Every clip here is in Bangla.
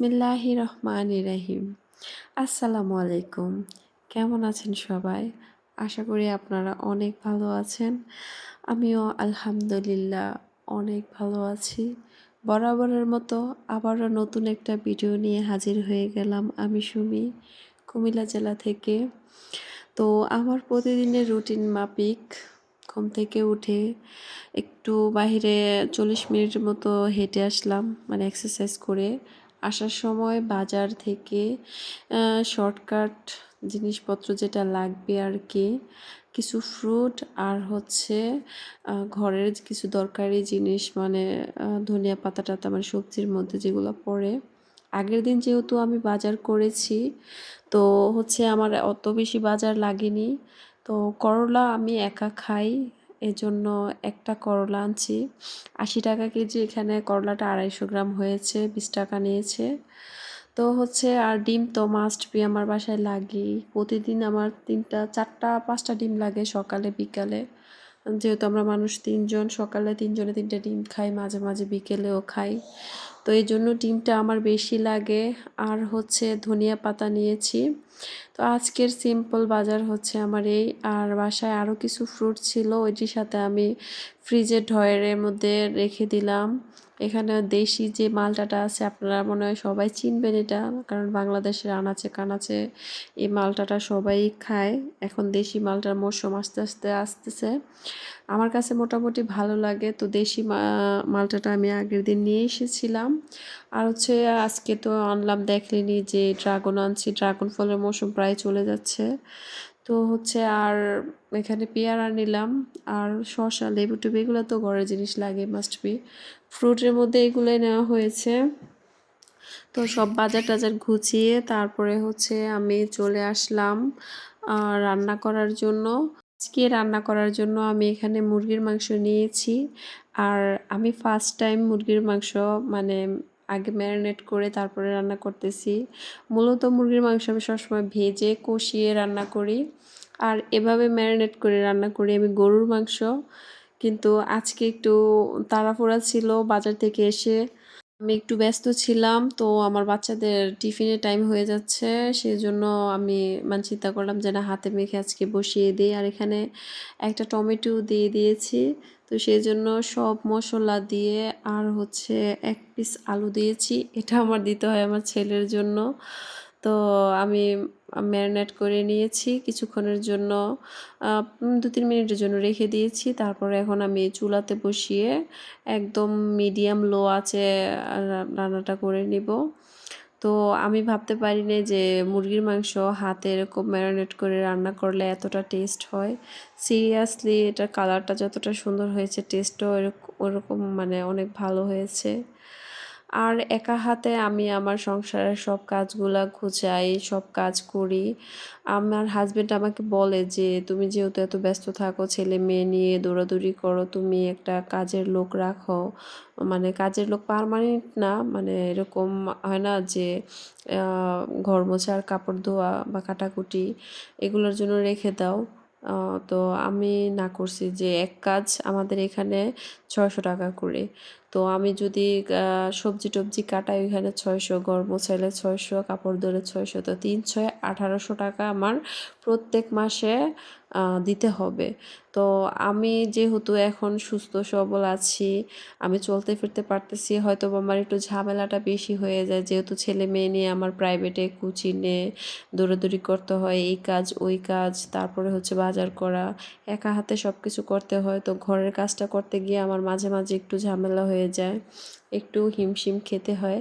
বিসমিল্লাহি রহমান রাহিম আসসালামু আলাইকুম। কেমন আছেন সবাই? আশা করি আপনারা অনেক ভালো আছেন। আমিও আলহামদুলিল্লাহ অনেক ভালো আছি। বরাবরের মতো আবারও নতুন একটা ভিডিও নিয়ে হাজির হয়ে গেলাম আমি, সুমি, কুমিল্লা জেলা থেকে। তো আমার প্রতিদিনের রুটিন মাপিক ঘুম থেকে উঠে একটু বাহিরে চল্লিশ মিনিটের মতো হেঁটে আসলাম মানে এক্সারসাইজ করে। আসার সময় বাজার থেকে শর্টকাট জিনিসপত্র যেটা লাগবে আর কি, কিছু ফ্রুট আর হচ্ছে ঘরের কিছু দরকারি জিনিস মানে ধনিয়া পাতা টাতা মানে সবজির মধ্যে যেগুলো পড়ে। আগের দিন যেহেতু আমি বাজার করেছি, তো হচ্ছে আমার অত বেশি বাজার লাগেনি। তো করলা আমি একা খাই এজন্য একটা করলা আনছি। আশি টাকা কেজি এখানে করলাটা আড়াইশো গ্রাম হয়েছে, বিশ টাকা নিয়েছে। তো হচ্ছে আর ডিম তো মাস্ট বি আমার বাসায় লাগে প্রতিদিন আমার তিনটা, চারটা, পাঁচটা ডিম লাগে সকালে, বিকালে। যেহেতু আমরা মানুষ তিনজন, সকালে তিনজনে তিনটা ডিম খাই, মাঝে মাঝে বিকেলেও খাই। তো এই জন্য ডিমটা আমার বেশি লাগে। আর হচ্ছে ধনিয়া পাতা নিয়েছি। তো আজকের সিম্পল বাজার হচ্ছে আমার এই। আর বাসায় আরও কিছু ফ্রুট ছিল, ওইটির সাথে আমি ফ্রিজের ঢয়ের মধ্যে রেখে দিলাম। এখানে দেশি যে মালটাটা আছে, আপনারা মনে হয় সবাই চিনবেন এটা, কারণ বাংলাদেশের আনাচে কানাচে এই মালটাটা সবাই খায়। এখন দেশি মালটার মরশুম আস্তে আস্তে আসতেছে। আমার কাছে মোটামুটি ভালো লাগে, তো দেশি মালটাটা আমি আগের দিন নিয়ে এসেছিলাম। আর হচ্ছে আজকে তো আনলাম, দেখলেনি যে ড্রাগন আনছি, ড্রাগন ফলের মৌসুম প্রায় চলে যাচ্ছে। তো হচ্ছে আর এখানে পেয়ারা নিলাম, আর শসা লেবু টেবু এগুলো তো ঘরের জিনিস লাগে মাস্ট বি ফ্রুটের মধ্যে এগুলোই নেওয়া হয়েছে। তো সব বাজার টাজার গুছিয়ে তারপরে হচ্ছে আমি চলে আসলাম রান্না করার জন্য। আজকে রান্না করার জন্য আমি এখানে মুরগির মাংস নিয়েছি। আর আমি ফার্স্ট টাইম মুরগির মাংস মানে আগে ম্যারিনেট করে তারপরে রান্না করতেছি। মূলত মুরগির মাংস আমি সবসময় ভেজে কষিয়ে রান্না করি। আর এভাবে ম্যারিনেট করে রান্না করি আমি গরুর মাংস। কিন্তু আজকে একটু তাড়াফোড়া ছিল বাজার থেকে এসে। আমি একটু ব্যস্ত ছিলাম, তো আমার বাচ্চাদের টিফিনের টাইম হয়ে যাচ্ছে। সেই জন্য আমি মানে চিন্তা করলাম যে না, হাতে মেখে আজকে বসিয়ে দিই। আর এখানে একটা টমেটো দিয়ে দিয়েছি। তো সেই জন্য সব মশলা দিয়ে আর হচ্ছে এক পিস আলু দিয়েছি। এটা আমার দিতে হয় আমার ছেলের জন্য। তো আমি ম্যারিনেট করে নিয়েছি। কিছুক্ষণের জন্য দু তিন মিনিটের জন্য রেখে দিয়েছি। তারপরে এখন আমি চুলাতে বসিয়ে একদম মিডিয়াম লো আছে রান্নাটা করে নিব। তো আমি ভাবতে পারিনি যে মুরগির মাংস হাতে এরকম ম্যারিনেট করে রান্না করলে এতটা টেস্ট হয়। সিরিয়াসলি এটার কালারটা যতটা সুন্দর হয়েছে টেস্টও এরকম ওরকম মানে অনেক ভালো হয়েছে। আর একা হাতে আমি আমার সংসারের সব কাজগুলা গুছাই, সব কাজ করি। আমার হাজব্যান্ড আমাকে বলে যে, তুমি যেহেতু এত ব্যস্ত থাকো, ছেলে মেয়ে নিয়ে দৌড়াদৌড়ি করো, তুমি একটা কাজের লোক রাখো। মানে কাজের লোক পারমানেন্ট না মানে এরকম হয় না যে ঘর মোছার, কাপড় ধোয়া বা কাটাকুটি এগুলোর জন্য রেখে দাও। তো আমি না করছি যে এক কাজ আমাদের এখানে ছয়শো টাকা করে। তো আমি যদি সবজি টবজি কাটাই ওইখানে ছয়শো গরম মোছাইলে ছয়শো, কাপড় ধরে ছয়শো, তো তিন ছয় আঠারোশো টাকা আমার প্রত্যেক মাসে দিতে হবে। তো আমি যেহেতু এখন সুস্থ, সবল আছি, আমি চলতে ফিরতে পারতেছি হয়তো আমার একটু ঝামেলাটা বেশি হয়ে যায়। যেহেতু ছেলে মেয়ে নিয়ে আমার প্রাইভেটে কোচিংয়ে দৌড়াদৌড়ি করতে হয়, এই কাজ, ওই কাজ, তারপরে হচ্ছে বাজার করা, একা হাতে সব কিছু করতে হয়, তো ঘরের কাজটা করতে গিয়ে আমার মাঝে মাঝে একটু ঝামেলা হয়ে যায়। একটু হিমশিম খেতে হয়।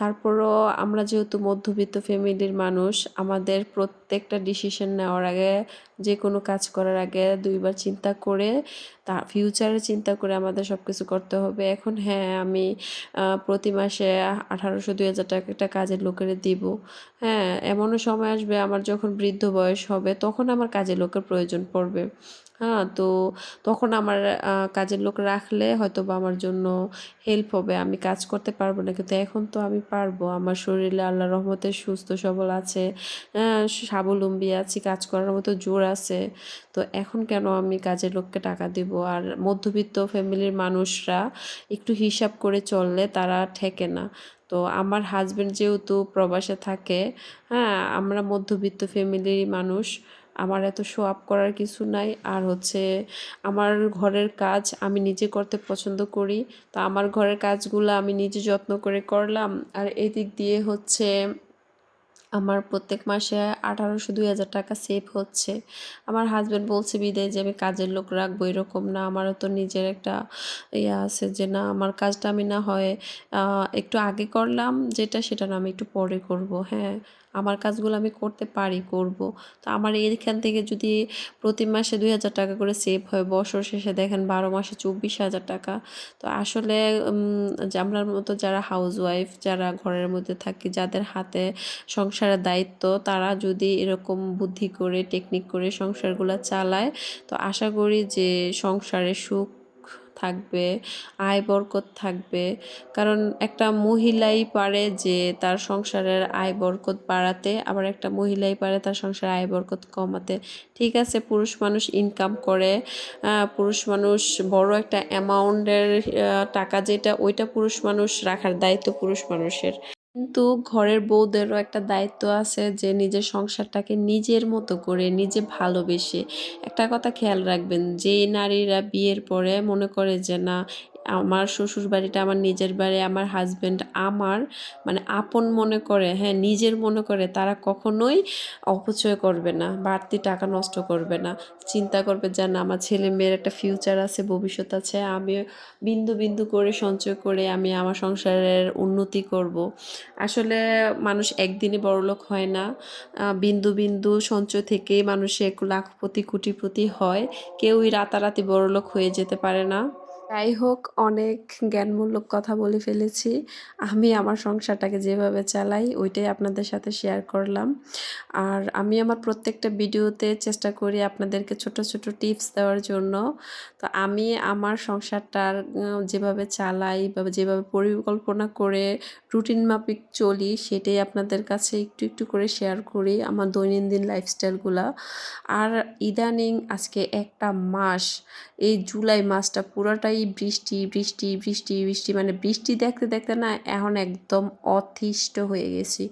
তারপরও আমরা যেহেতু মধ্যবিত্ত ফ্যামিলির মানুষ, আমাদের প্রত্যেকটা ডিসিশন নেওয়ার আগে যে কোনো কাজ করার আগে দুইবার চিন্তা করে, তা ফিউচারে চিন্তা করে আমাদের সব কিছু করতে হবে। এখন হ্যাঁ আমি প্রতি মাসে আঠারোশো, দুই হাজার টাকা একটা কাজের লোকের দিব। হ্যাঁ এমনও সময় আসবে, আমার যখন বৃদ্ধ বয়স হবে, তখন আমার কাজের লোকের প্রয়োজন পড়বে। হ্যাঁ তো তখন আমার কাজের লোক রাখলে হয়তো বা আমার জন্য হেল্প হবে। আমি কাজ করতে পারব না, কিন্তু এখন তো আমি পারব। আমার শরীরে আল্লাহ রহমতে সুস্থ, সবল আছে। স্বাবলম্বী আছি, কাজ করার মতো জোর আছে। তো এখন কেন আমি কাজের লোককে টাকা দিব? আর মধ্যবিত্ত ফ্যামিলির মানুষরা একটু হিসাব করে চললে তারা ঠেকে না। তো আমার হাজবেন্ড যেহেতু প্রবাসে থাকে হ্যাঁ আমরা মধ্যবিত্ত ফ্যামিলির মানুষ আমার এত শো আপ করার কিছু নাই। আর হচ্ছে আমার ঘরের কাজ আমি নিজে করতে পছন্দ করি। তো আমার ঘরের কাজগুলো আমি নিজে যত্ন করে করলাম। আর এদিক দিয়ে হচ্ছে আমার প্রত্যেক মাসে আঠারোশো দুই হাজার টাকা সেভ হচ্ছে। আমার হাজব্যান্ড বলছে, বিদায় যে আমি কাজের লোক রাখব এরকম না। আমারও তো নিজের একটা ইয়ে আছে যে, না, আমার কাজটা আমি না হয় একটু আগে করলাম যেটা, সেটা না আমি একটু পরে করব। হ্যাঁ আমার কাজগুলো আমি করতে পারি, করব। তো আমার এইখান থেকে যদি প্রতি মাসে দুই হাজার টাকা করে সেভ হয়, বছর শেষে দেখেন বারো মাসে চব্বিশ হাজার টাকা। তো আসলে যে আমরার মতো যারা হাউস ওয়াইফ যারা ঘরের মধ্যে থাকি, যাদের হাতে সংসারের দায়িত্ব, তারা যদি এরকম বুদ্ধি করে টেকনিক করে সংসারগুলো চালায়, তো আশা করি যে সংসারে সুখ থাকবে, আয় বরকত থাকবে। কারণ একটা মহিলাই পারে যে তার সংসারের আয় বরকত বাড়াতে, আবার একটা মহিলাই পারে তার সংসারের আয় বরকত কমাতে। ঠিক আছে, পুরুষ মানুষ ইনকাম করে পুরুষ মানুষ বড় একটা অ্যামাউন্টের টাকা যেটা, ওইটা পুরুষ মানুষ রাখার দায়িত্ব পুরুষ মানুষের। কিন্তু ঘরের বউদেরও একটা দায়িত্ব আছে যে নিজের সংসারটাকে নিজের মতো করে নিজে ভালোবেসে। একটা কথা খেয়াল রাখবেন যে নারীরা বিয়ের পরে মনে করে যে না আমার শ্বশুর বাড়িটা, আমার নিজের বাড়ি, আমার হাজব্যান্ড আমার মানে আপন মনে করে হ্যাঁ নিজের মনে করে তারা কখনোই অপচয় করবে না, বাড়তি টাকা নষ্ট করবে না চিন্তা করবে যে না, আমার ছেলে মেয়ের একটা ফিউচার আছে, ভবিষ্যৎ আছে, আমি বিন্দু বিন্দু করে সঞ্চয় করে আমি আমার সংসারের উন্নতি করব। আসলে মানুষ একদিনে বড়লোক হয় না বিন্দু বিন্দু সঞ্চয় থেকেই মানুষে লাখপতি, কোটিপতি হয়, কেউই রাতারাতি বড়লোক হয়ে যেতে পারে না যাই হোক, অনেক জ্ঞানমূলক কথা বলে ফেলেছি। আমি আমার সংসারটাকে যেভাবে চালাই, ওইটাই আপনাদের সাথে শেয়ার করলাম। আর আমি আমার প্রত্যেকটা ভিডিওতে চেষ্টা করি আপনাদেরকে ছোট ছোট টিপস দেওয়ার জন্য। তো আমি আমার সংসারটার যেভাবে চালাই বা যেভাবে পরিকল্পনা করে রুটিন মাফিক চলি, সেটাই আপনাদের কাছে একটু একটু করে শেয়ার করি আমার দৈনন্দিন লাইফস্টাইলগুলা আর ইদানিং আজকে একটা মাস, এই জুলাই মাসটা পুরোটাই বৃষ্টি বৃষ্টি বৃষ্টি বৃষ্টি মানে বৃষ্টি দেখতে দেখতে না এখন একদম অতিষ্ঠ হয়ে গেছি।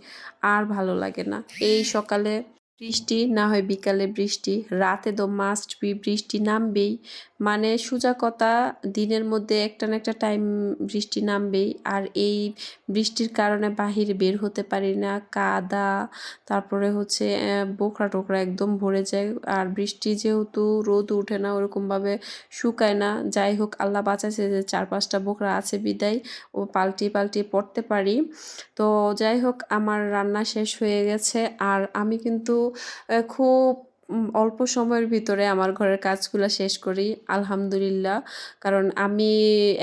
আর ভালো লাগে না। এই সকালে বৃষ্টি, না হয় বিকালে বৃষ্টি। রাতে তো মাস্ট বি বৃষ্টি নামবেই। মানে সোজা কথা দিনের মধ্যে একটা না একটা টাইম বৃষ্টি নামবেই। আর এই বৃষ্টির কারণে বাহিরে বের হতে পারি না, কাদা, তারপরে হচ্ছে বোকরা টোকরা একদম ভরে যায়। আর বৃষ্টি যেহেতু রোদ উঠে না, ওরকমভাবে শুকায় না। যাই হোক, আল্লাহ বাঁচাচ্ছে যে চার পাঁচটা বোকরা আছে, বিদায়। ও পাল্টিয়ে পাল্টিয়ে পড়তে পারি। তো যাই হোক, আমার রান্না শেষ হয়ে গেছে। আর আমি কিন্তু खूप অল্প সময়ের ভিতরে আমার ঘরের কাজগুলো শেষ করি, আলহামদুলিল্লাহ। কারণ আমি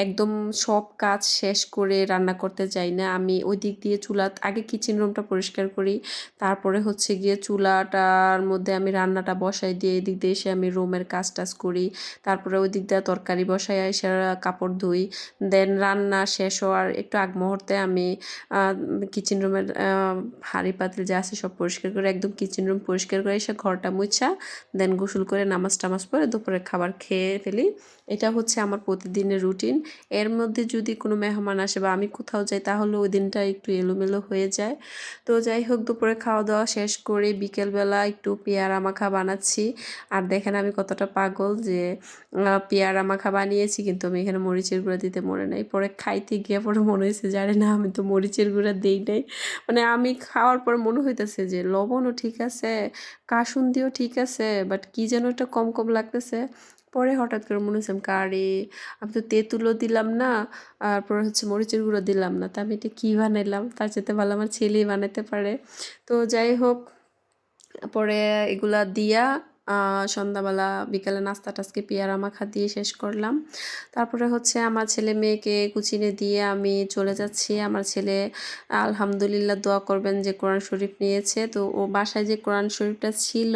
একদম সব কাজ শেষ করে রান্না করতে যাই না। আমি ওই দিক দিয়ে চুলা, আগে কিচেন রুমটা পরিষ্কার করি, তারপরে হচ্ছে গিয়ে চুলাটার মধ্যে আমি রান্নাটা বসাই দিয়ে, এদিক দিয়ে এসে আমি রুমের কাজ টাজ করি। তারপরে ওই দিক দিয়ে তরকারি বসাই, এসে কাপড় ধুই। দেন রান্না শেষ হওয়ার একটু আগ মুহূর্তে আমি কিচেন রুমের হাঁড়ি পাতিল যা আছে সব পরিষ্কার করে, একদম কিচেন রুম পরিষ্কার করে এসে ঘরটা মুছে ইচ্ছা দেন গোসল করে নামাজ টামাজ পরে দুপুরে খাবার খেয়ে ফেলি। এটা হচ্ছে আমার প্রতিদিনের রুটিন এর মধ্যে যদি কোনো মেহমান আসে বা আমি কোথাও যাই, তাহলে ওই দিনটা একটু এলোমেলো হয়ে যায়। তো যাই হোক, দুপুরে খাওয়া দাওয়া শেষ করে বিকেলবেলা একটু পেয়ারা মাখা বানাচ্ছি। আর দেখেন আমি কতটা পাগল যে পেয়ারা মাখা বানিয়েছি কিন্তু আমি এখানে মরিচের গুঁড়া দিতে মনে নাই। পরে খাইতে গিয়ে পরে মনে হয়েছে জানে না, আমি তো মরিচের গুঁড়া দিই নাই। মানে আমি খাওয়ার পর মনে হইতেছে যে, লবণও ঠিক আছে, কাসুন্দিও ঠিক আছে বাট কি যেন একটা কম কম লাগতেছে। পরে হঠাৎ করে মনে হচ্ছে কারে, আমি তো তেঁতুলও দিলাম না, আর পরে হচ্ছে মরিচের গুঁড়ো দিলাম না, তা আমি এটা কী বানাইলাম? তার সাথে ভালো আমার ছেলেই বানাতে পারে। তো যাই হোক, পরে এগুলা দিয়া সন্ধ্যাবেলা বিকালে নাস্তা টাস্কে পেয়ারা মাখা দিয়ে শেষ করলাম। তারপরে হচ্ছে আমার ছেলে মেয়েকে কুচিনে দিয়ে আমি চলে যাচ্ছি। আমার ছেলে আলহামদুলিল্লাহ দোয়া করবেন যে কোরআন শরীফ নিয়েছে। তো ও বাসায় যে কোরআন শরীফটা ছিল,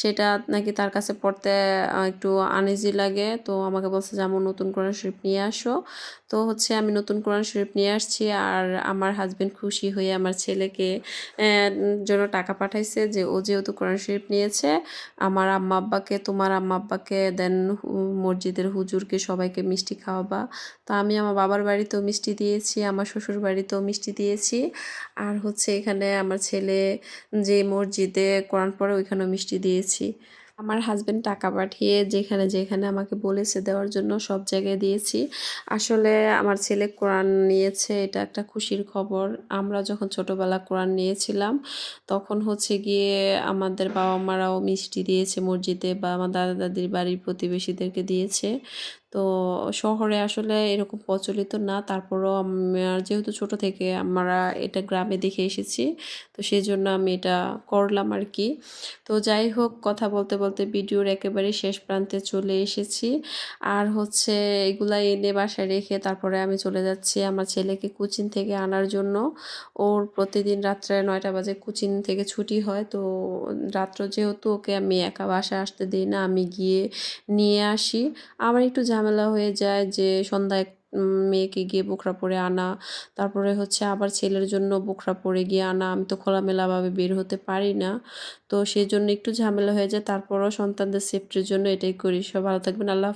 সেটা নাকি তার কাছে পড়তে একটু আনইজি লাগে। তো আমাকে বলছে যে আমার নতুন কোরআন শরীফ নিয়ে আসো। তো হচ্ছে আমি নতুন কোরআন শরীফ নিয়ে আসছি আর আমার হাজব্যান্ড খুশি হয়ে আমার ছেলেকে জন্য টাকা পাঠাইছে যে, ও যেহেতু কোরআন শরীফ নিয়েছে আমার আম্মা আব্বাকে, তোমার আম্মা আব্বাকে দেন মসজিদের হুজুরকে সবাইকে মিষ্টি খাওয়াবা। তো আমি আমার বাবার বাড়িতেও মিষ্টি দিয়েছি, আমার শ্বশুর বাড়িতেও মিষ্টি দিয়েছি। আর হচ্ছে এখানে আমার ছেলে যে মসজিদে কোরআন পড়ে ওইখানেও মিষ্টি দিয়েছি। আমার হাজব্যান্ড টাকা পাঠিয়ে যেখানে যেখানে আমাকে বলেছে দেওয়ার জন্য সব জায়গায় দিয়েছি। আসলে আমার ছেলে কোরআন নিয়েছে, এটা একটা খুশির খবর। আমরা যখন ছোটোবেলা কোরআন নিয়েছিলাম, তখন হচ্ছে গিয়ে আমাদের বাবা মারাও মিষ্টি দিয়েছে মসজিদে বা আমার দাদা দাদির বাড়ির প্রতিবেশীদেরকে দিয়েছে। তো শহরে আসলে এরকম প্রচলিত না। তারপরও আমার যেহেতু ছোট থেকে আমরা এটা গ্রামে দেখে এসেছি, তো সেই জন্য আমি এটা করলাম আর কি তো যাই হোক, কথা বলতে বলতে ভিডিওর একেবারে শেষ প্রান্তে চলে এসেছি। আর হচ্ছে এগুলা এনে বাসায় রেখে তারপরে আমি চলে যাচ্ছি আমার ছেলেকে কোচিং থেকে আনার জন্য। ওর প্রতিদিন রাত্রে নয়টা বাজে কোচিং থেকে ছুটি হয়, তো রাত্র যেহেতু ওকে আমি একা বাসায় আসতে দিই না, আমি গিয়ে নিয়ে আসি। আমার একটু ঝামেলা হয়ে যায় যে সন্ধ্যায় মেয়েকে গিয়ে বোখরা পরে আনা, তারপরে হচ্ছে আবার ছেলের জন্য বোখরা পরে গিয়ে আনা। আমি তো খোলামেলাভাবে বের হতে পারি না। তো সেই জন্য একটু ঝামেলা হয়ে যায়। তারপরও সন্তানদের সেফটির জন্য এটাই করি। সব ভালো থাকবেন। আল্লাহ